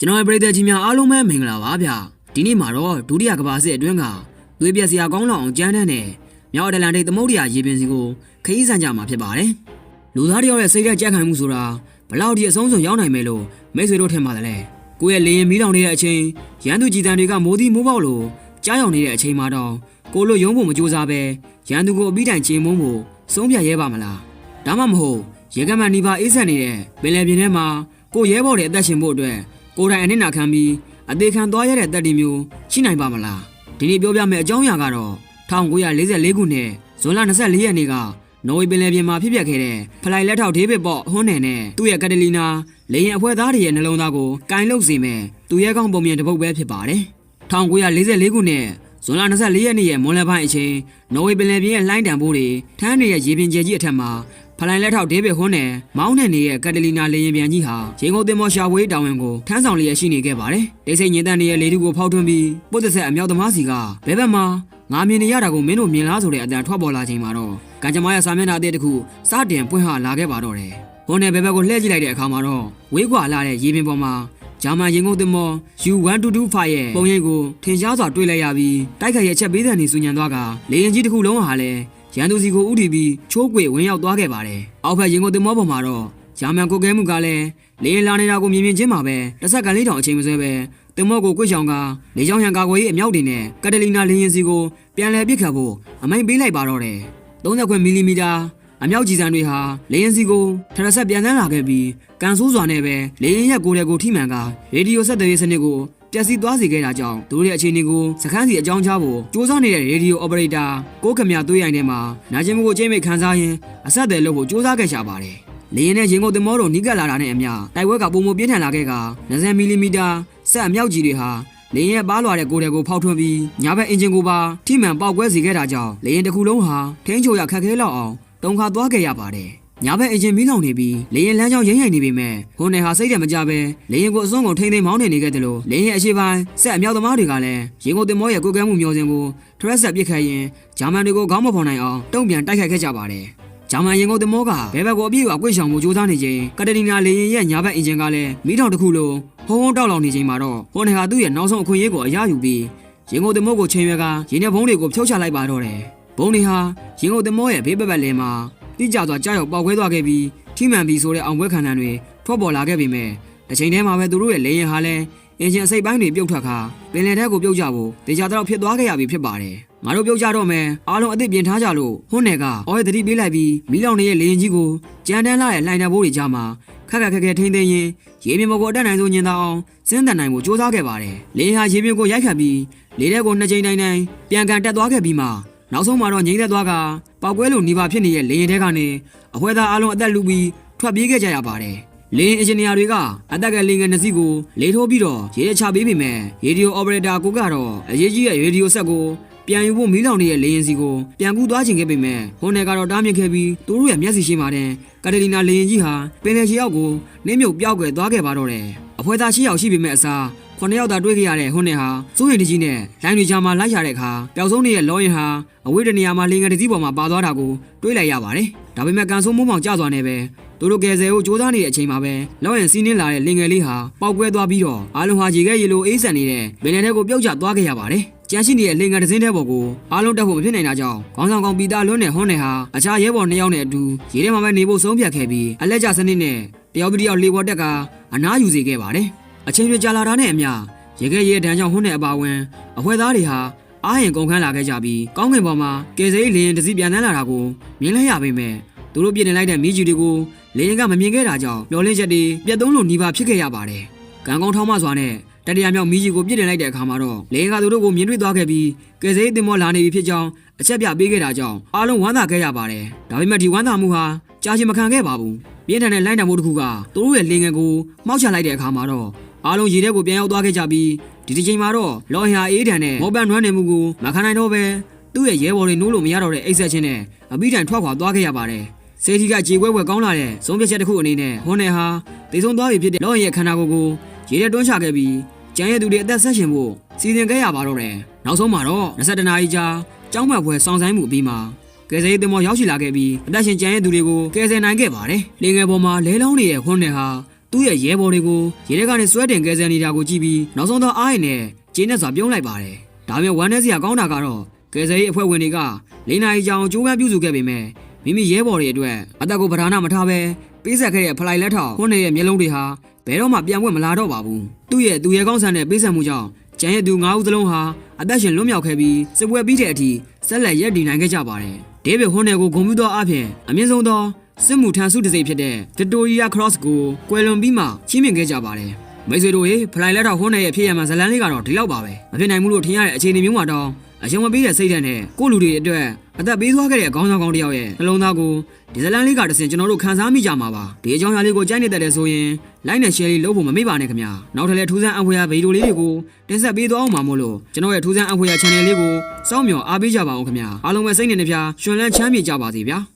ကျွန်တော်ရဲ့ပရိသတ်ကြီးများအားလုံးပဲမင်္ဂလာပါဗျဒီနေ့မှာတော့ဒုတိယကမ္ဘာစစ်အတွင်းကသွေးပြက်စရာကောင်းလောက်အောင်ကြမ်းတမ်းတဲ့မြောက်အတ္တလန်တိတ်သမုဒ္ဒရာရေပြင်စီကိုခရီးဆန်ကြမှာဖြစ်ပါတယ်လူသားတယောက်ရဲ့စိတ်ဓာတ်ကြက်ခိုင်မှုဆိုတာဘလောက်ဒီအဆုံးစွန်ရောက်နိုင်မယ်လို့မိတ်ဆွေတို့ထင်ပါတယ်လေကိုယ့်ရဲ့လေရင်မီးတောင်နေတဲ့အချိန်ရန်သူကြည်တန်တွေကမိုးသီးမိုးပေါက်လို့ကြားရောက်နေတဲ့အချိန်မှာတော့ကိုလိုရုံးဖို့မကြိုးစားပဲရန်သူကိုအပြီးတိုင်ချေမုန်းဖို့ဆုံးဖြတ်ရဲပါမလားဒါမှမဟုတ်ရေကမန်နီပါအေးဆက်နေတဲ့ပင်လယ်ပြင်ထဲမှာကိုရဲဘော်တွေအသက်ရှင်ဖို့အတွက် ကိုယ်တိုင်အနစ်နာခံပြီးအသေးခံသွားရတဲ့တက်တီမျိုးရှိနိုင်ပါမလားဒီနေ့ပြောပြမယ့်အကြောင်းအရာကတော့1944ခုနှစ်ဇွန်လ24ရက်နေ့ကနော်ဝေပင်လယ်ပြင်မှာဖြစ်ပျက်ခဲ့တဲ့ဖလိုက်လက်ထောက်ဒေးဗစ်ပေါ့ဟွန်းနယ်နဲ့သူ့ရဲ့ကက်တလီနာလေရင်အဖွဲ့သားတွေရဲ့နှလုံးသားကိုကင်လုတ်စေမဲ့သူရဲ့ကောင်းပုံမြင်တစ်ပုတ်ပဲဖြစ်ပါတယ်1944ခုနှစ်ဇွန်လ24ရက်နေ့ရဲ့မွန်လယ်ပိုင်းအချိန်နော်ဝေပင်လယ်ပြင်ရဲ့လှိုင်းတံပိုးတွေထမ်းနေတဲ့ရေပြင်ကျဲကြီးအထက်မှာ ဖလိုင်လက်ထောက်ဒေးဗစ်ဟွန်းနဲ့မောင်းနဲ့နေတဲ့ကက်တလီနာလေရင်ပြန်ကြီးဟာရေငုံတင်မော်ရှာဝေးတောင်ဝင်ကိုထမ်းဆောင်လျက်ရှိနေခဲ့ပါတယ်။တိတ်ဆိတ်ညင်တန်နေတဲ့လေထုကိုဖောက်ထွင်းပြီးပုတ်သက်ဆက်အမြောက်သမားစီကဘဲဘက်မှာငါမြင်နေရတာကိုမင်းတို့မြင်လားဆိုတဲ့အတန်ထွက်ပေါ်လာချိန်မှာတော့ကံကြမ္မာရဲ့စာမျက်နှာအသစ်တစ်ခုစတင်ပွင့်ဟလာခဲ့ပါတော့တယ်။ဟွန်းနဲ့ဘဲဘက်ကိုလှည့်ကြည့်လိုက်တဲ့အခါမှာတော့ဝေးကွာလာတဲ့ရေပြင်ပေါ်မှာဂျာမန်ရင်ကုန်တင်မော U1225 ရဲ့ပုံရိပ်ကိုထင်ရှားစွာတွေ့လိုက်ရပြီးတိုက်ခိုက်ရဲ့ချက်ပေးတဲ့နေစူညံသွားကလေရင်ကြီးတစ်ခုလုံးဟာလည်း ရန်သူစီကိုဥတီပြီးချိုးကွေဝင်ရောက်သွားခဲ့ပါတယ်။အောက်ဘက်ရင်ကုန်တင်မောပေါ်မှာတော့ဂျာမန်ကိုကဲမှုကလည်းလေရင်လာနေတာကိုမြင်မြင်ချင်းမှာပဲတစ်ဆက်ကန်လေးတောင်အချိန်မဆွဲပဲတင်မောကိုကွေ့ချောင်ကလေချောင်းရန်ကာကွယ်ရေးအမြောက်တွေနဲ့ကက်တလီနာလေရင်စီကိုပြန်လည်ပစ်ခတ်ဖို့အမိန်ပေးလိုက်ပါတော့တယ်။30မီလီမီတာအမြောက်ကြီးစံတွေဟာလေရင်စီကိုထရဆက်ပြန်တန်းလာခဲ့ပြီးကန်ဆိုးစွာနဲ့ပဲလေရင်ရက်ကိုယ်တဲ့ကိုထိမှန်ကရေဒီယိုဆက်သွယ်ရေးစနစ်ကို ပျက်စီးသွားစေခဲ့တာကြောင့်သူတို့ရဲ့အခြေအနေကိုစခန်းစီအကြောင်းချဖို့စူးစမ်းနေတဲ့ရေဒီယိုအော်ပရေတာကိုကမြသွေးရိုင်ထဲမှာနာကျင်မှုကိုချိန်မိတ်ခန်းစားရင်းအဆက်အသွယ်လုပ်ဖို့စူးစမ်းခဲ့ရှာပါတယ်။လေရင်နဲ့ရင်ကုန်တင်မောတို့နီးကပ်လာတာနဲ့အမျှတိုက်ပွဲကပုံမပြင်းထန်လာခဲ့က20မီလီမီတာဆက်အမြောက်ကြီးတွေဟာလေရင်ရဲ့ပါလွာတဲ့ကိုယ်တွေကိုဖောက်ထွင်းပြီးညာဘက်အင်ဂျင်ကိုပါထိမှန်ပေါက်ကွဲစေခဲ့တာကြောင့်လေရင်တစ်ခုလုံးဟာထိန်းချုပ်ရခက်ခဲလောက်အောင်တုံခါသွားခဲ့ရပါတယ်။ ညာဘက်အင်ဂျင်မီးလောင်နေပြီးလေရင်လမ်းကြောင်းရိမ့်ရိုင်နေပေမဲ့ဟိုနယ်ဟာစိတ်တယ်မကြပဲလေရင်ကိုအစွန်းကုန်ထိမ့်သိမ်းမောင်းနေနေခဲ့တယ်လို့လေရင်အရှိပိုင်းဆက်အမြောက်သမားတွေကလည်းရင်ကိုတင်မောရဲ့ကိုကဲမှုမျောစင်ကိုထရက်ဆက်ပစ်ခတ်ရင်ဂျာမန်တွေကိုခေါင်းမဖော်နိုင်အောင်တုံ့ပြန်တိုက်ခိုက်ခဲ့ကြပါတယ်။ဂျာမန်ရင်ကုန်တင်မောကဘဲဘက်ကိုအပြည့်အဝကွေ့ရှောင်မှုစူးစမ်းနေချိန်ကတရီနာလေရင်ရဲ့ညာဘက်အင်ဂျင်ကလည်းမီးတောင်တစ်ခုလုံးဟုံးဟုံးတောက်လောင်နေချိန်မှာတော့ဟိုနယ်ဟာသူ့ရဲ့နောက်ဆုံးအခွင့်အရေးကိုအရယူပြီးရင်ကုန်တင်မောကိုချိန်ရွယ်ကရင်းနဲ့ဘုံတွေကိုဖြုတ်ချလိုက်ပါတော့တယ်။ဘုံတွေဟာရင်ကုန်တင်မောရဲ့ဘေးဘက်ဘက်လင်းမှာ တိကျစွာကြားရောက်ပေါက်ခွဲသွားခဲ့ပြီးထိမှန်ပြီးဆိုတဲ့အောင်ပွဲခံတန်းတွေထွက်ပေါ်လာခဲ့ပေမဲ့တစ်ချိန်တည်းမှာပဲသူတို့ရဲ့လေရင်ဟာလည်းအင်ဂျင်အစိတ်ပိုင်းတွေပြုတ်ထွက်ခါပင်လယ်ထဲကိုပြုတ်ကြဖို့တေချာတော့ဖြစ်သွားခဲ့ရပြီဖြစ်ပါတယ်ငါတို့ပြုတ်ကြတော့မယ်အားလုံးအသစ်ပြင်ထားကြလို့ဟွန်းနယ်ကအော်ရသတိပေးလိုက်ပြီးမီးလောင်နေတဲ့လေရင်ကြီးကိုကြမ်းတမ်းလာတဲ့လှိုင်တံပိုးတွေကြားမှာခက်ခက်ခက်ခက်ထိမ့်သိမ်းရင်ရေပြင်ပေါ်ကိုအတက်နိုင်ဆုံးညင်သာအောင်စဉ်းတန်နိုင်မှုစ조사ခဲ့ပါတယ်လေဟာရေပြင်ကိုရိုက်ခတ်ပြီးလေထဲကိုနှစ်ချိန်တိုင်းတိုင်းပြန်ကန်တက်သွားခဲ့ပြီးမှ နောက်ဆုံးမှာတော့ငိမ့်သက်သွားကပောက်ကွဲလို့နေပါဖြစ်နေတဲ့လေရင်ထဲကနေအဖွဲသားအလုံးအသက်လူပြီးထွက်ပြေးခဲ့ကြရပါတယ်။လင်းအင်ဂျင်နီယာတွေကအသက်ကလင်းငယ်နှစ်စီးကိုလေထိုးပြီးတော့ရေချပေးပေမဲ့ရေဒီယိုအော်ပရေတာကိုကတော့အရေးကြီးတဲ့ရေဒီယိုဆက်ကိုပြန်ယူဖို့မီးလောင်နေတဲ့လေရင်စီကိုပြန်ကူးသွားခြင်းခဲ့ပေမဲ့ဟွန်နယ်ကတော့တားမြစ်ခဲ့ပြီးသူတို့ရဲ့မျက်စိရှိမှတဲ့ကတလီနာလေရင်ကြီးဟာပင်လယ်ရှီရောက်ကိုနင်းမြုပ်ပြောက်ကွယ်သွားခဲ့ပါတော့တယ်။အဖွဲသားရှိရောက်ရှိပေမဲ့အစား ခုနှစ်ယောက်သာတွေ့ခဲ့ရတဲ့ဟွန်းနယ်ဟာစိုးရိမ်တကြီးနဲ့လိုင်းတွေကြားမှာလိုက်ရတဲ့အခါပျောက်ဆုံးနေတဲ့လောရင်ဟာအဝေးတနေရာမှာလင်ငယ်တစ်စီးပေါ်မှာပါသွားတာကိုတွေးလိုက်ရပါတယ်။ဒါပေမဲ့ကန်ဆိုးမိုးမောင်ကျသွားနေပဲသူတို့ကယ်ဆယ်ကိုစူးစမ်းနေတဲ့အချိန်မှာပဲလောရင်စီးနှင်းလာတဲ့လင်ငယ်လေးဟာပေါက်ကွဲသွားပြီးတော့အားလုံးဟာရေခဲရေလိုအေးဆန်နေတဲ့ဘယ်နယ်ထဲကိုပြုတ်ကျသွားခဲ့ရပါတယ်။ကြမ်းရှိနေတဲ့လင်ငယ်တစ်စင်းတဲ့ပေါ်ကိုအားလုံးတက်ဖို့မဖြစ်နိုင်တာကြောင့်ခေါင်းဆောင်ကောင်ပီတာလွန်းနဲ့ဟွန်းနယ်ဟာအခြားရဲဘော်နှစ်ယောက်နဲ့အတူရေထဲမှာပဲနေဖို့ဆုံးဖြတ်ခဲ့ပြီးအလက်ကျစနစ်နဲ့တယောက်ပြီးတယောက်လေပေါ်တက်ကအနားယူစေခဲ့ပါတယ်။ အချိန်ပြကြာလာတာနဲ့အမျှရေခဲရဲတန်းကြောင့်ဟွန်းနယ်အပါဝင်အဖွဲသားတွေဟာအားရင်ကုန်ခန်းလာခဲ့ကြပြီးကောင်းကင်ပေါ်မှာကယ်ဆယ်ရေးလင်းတစ်စီးပြန်တန်းလာတာကိုမြင်လိုက်ရပေမဲ့သူတို့ပြစ်နေလိုက်တဲ့မိကြီးတွေကိုလေရင်ကမမြင်ခဲ့တာကြောင့်မျောလင်းချက်တွေပြတ်သုံးလို့နှီးပါဖြစ်ခဲ့ရပါတယ်။ကံကောင်းထောင်းမစွာနဲ့တတိယမြောက်မိကြီးကိုပြစ်နေလိုက်တဲ့အခါမှာတော့လေရင်ကသူတို့ကိုမြင်တွေ့သွားခဲ့ပြီးကယ်ဆယ်ရေးတင်မောလာနေပြီဖြစ်ကြောင်းအချက်ပြပေးခဲ့တာကြောင့်အားလုံးဝမ်းသာခဲ့ရပါတယ်။ဒါပေမဲ့ဒီဝမ်းသာမှုဟာကြာရှည်မခံခဲ့ပါဘူး။ပြင်းထန်တဲ့လိုင်းတံမိုးတစ်ခုကသူတို့ရဲ့လေငယ်ကိုမှောက်ချလိုက်တဲ့အခါမှာတော့ အားလုံးရေထဲကိုပြန်ရောက်သွားခဲ့ကြပြီးဒီတစ်ချိန်မှာတော့လော်ဟင်ဟာအေးတန်နဲ့မော်ပန်နွမ်းနေမှုကိုမခံနိုင်တော့ပဲသူ့ရဲ့ရဲဘော်တွေနိုးလို့မရတော့တဲ့အိတ်ဆက်ချင်းနဲ့အပိတိုင်ထွက်ခွာသွားခဲ့ရပါတယ်။စေတီကကြေကွဲွယ်ကောင်းလာတဲ့ဆုံးဖြတ်ချက်တစ်ခုအနေနဲ့ဟွန်နယ်ဟာတေဆုံးသွားပြီဖြစ်တဲ့လော်ဟင်ရဲ့ခန္ဓာကိုယ်ကိုရေထဲတွန်းချခဲ့ပြီးကျန်ရဲ့သူတွေအသက်ဆက်ရှင်ဖို့စီစဉ်ခဲ့ရပါတော့တယ်။နောက်ဆုံးမှာတော့22နာရီကြာကြောင်းမှတ်ပွဲစောင့်ဆိုင်မှုအပြီးမှာကယ်ဆယ်ရေးသင်္ဘောရောက်ရှိလာခဲ့ပြီးအသက်ရှင်ကျန်ရဲ့သူတွေကိုကယ်ဆယ်နိုင်ခဲ့ပါတယ်။လေငယ်ပေါ်မှာလဲလောင်းနေတဲ့ဟွန်နယ်ဟာ သူ့ရဲ့ရဲဘော်တွေကိုရေထဲကနေဆွဲတင်ကဲဆယ်နေတာကိုကြည့်ပြီးနောက်ဆုံးတော့အားရည်နဲ့ကျင်းနဲ့စွာပြုံးလိုက်ပါတယ်ဒါပေမဲ့ဝမ်းနဲ့စရာကောင်းတာကတော့ကဲဆယ်ရေးအဖွဲ့ဝင်တွေကလိန်နာရီကြောင်ကြိုးပမ်းပြုစုခဲ့ပေမဲ့မိမိရဲဘော်တွေအတွက်အသက်ကိုပဓာနာမထားဘဲပေးဆက်ခဲ့တဲ့ဖလိုက်လက်ထောက်ခွန်းနေရဲ့မျက်လုံးတွေဟာဘယ်တော့မှပြန်ဝက်မလာတော့ပါဘူးသူ့ရဲ့သူရဲကောင်းဆန်တဲ့ပေးဆက်မှုကြောင့်ကျန်ရဲ့သူ၅ဦးစလုံးဟာအသက်ရှင်လွတ်မြောက်ခဲ့ပြီးစစ်ပွဲပြီးတဲ့အထိဆက်လက်ရပ်တည်နိုင်ခဲ့ကြပါတယ်ဒေးဗစ်ဟွန်နယ်ကိုဂုဏ်ပြုသောအဖြစ်အမြင့်ဆုံးသော စစ်မှုထမ်းစုတစ်စိတ်ဖြစ်တဲ့ Victoria Cross ကိုကွယ်လွန်ပြီးမှချီးမြှင့်ခဲ့ကြပါတယ်မိတ်ဆွေတို့ရေဖလိုက်လက်ထောက်ဟွန်းနယ်ရဲ့ဖြစ်ရမှဇလန်းလေးကတော့ဒီလောက်ပါပဲမဖြစ်နိုင်ဘူးလို့ထင်ရတဲ့အခြေအနေမျိုးမှာတော့အယုံမပေးတဲ့စိတ်ဓာတ်နဲ့ကိုယ့်လူတွေအတွက်အသက်ပေးသွားခဲ့တဲ့အကောင်းဆောင်ကောင်းတစ်ယောက်ရဲ့နှလုံးသားကိုဒီဇလန်လေးကတစင်ကျွန်တော်တို့ခံစားမိကြမှာပါဒီအကြောင်းအရာလေးကိုကြိုက်နေတတ်တယ်ဆိုရင် like နဲ့ share လေးလုပ်ဖို့မမေ့ပါနဲ့ခင်ဗျာနောက်ထပ်လည်းထူးဆန်းအဖွေရဗီဒီယိုလေးတွေကိုတင်ဆက်ပေးသွားအောင်ပါမို့လို့ကျွန်တော်ရဲ့ထူးဆန်းအဖွေရ channel လေးကိုစောင့်မျှော်အားပေးကြပါအောင်ခင်ဗျာအားလုံးပဲစိတ်နဲ့နှပြရှင်လန်းချမ်းမြေကြပါစေဗျာ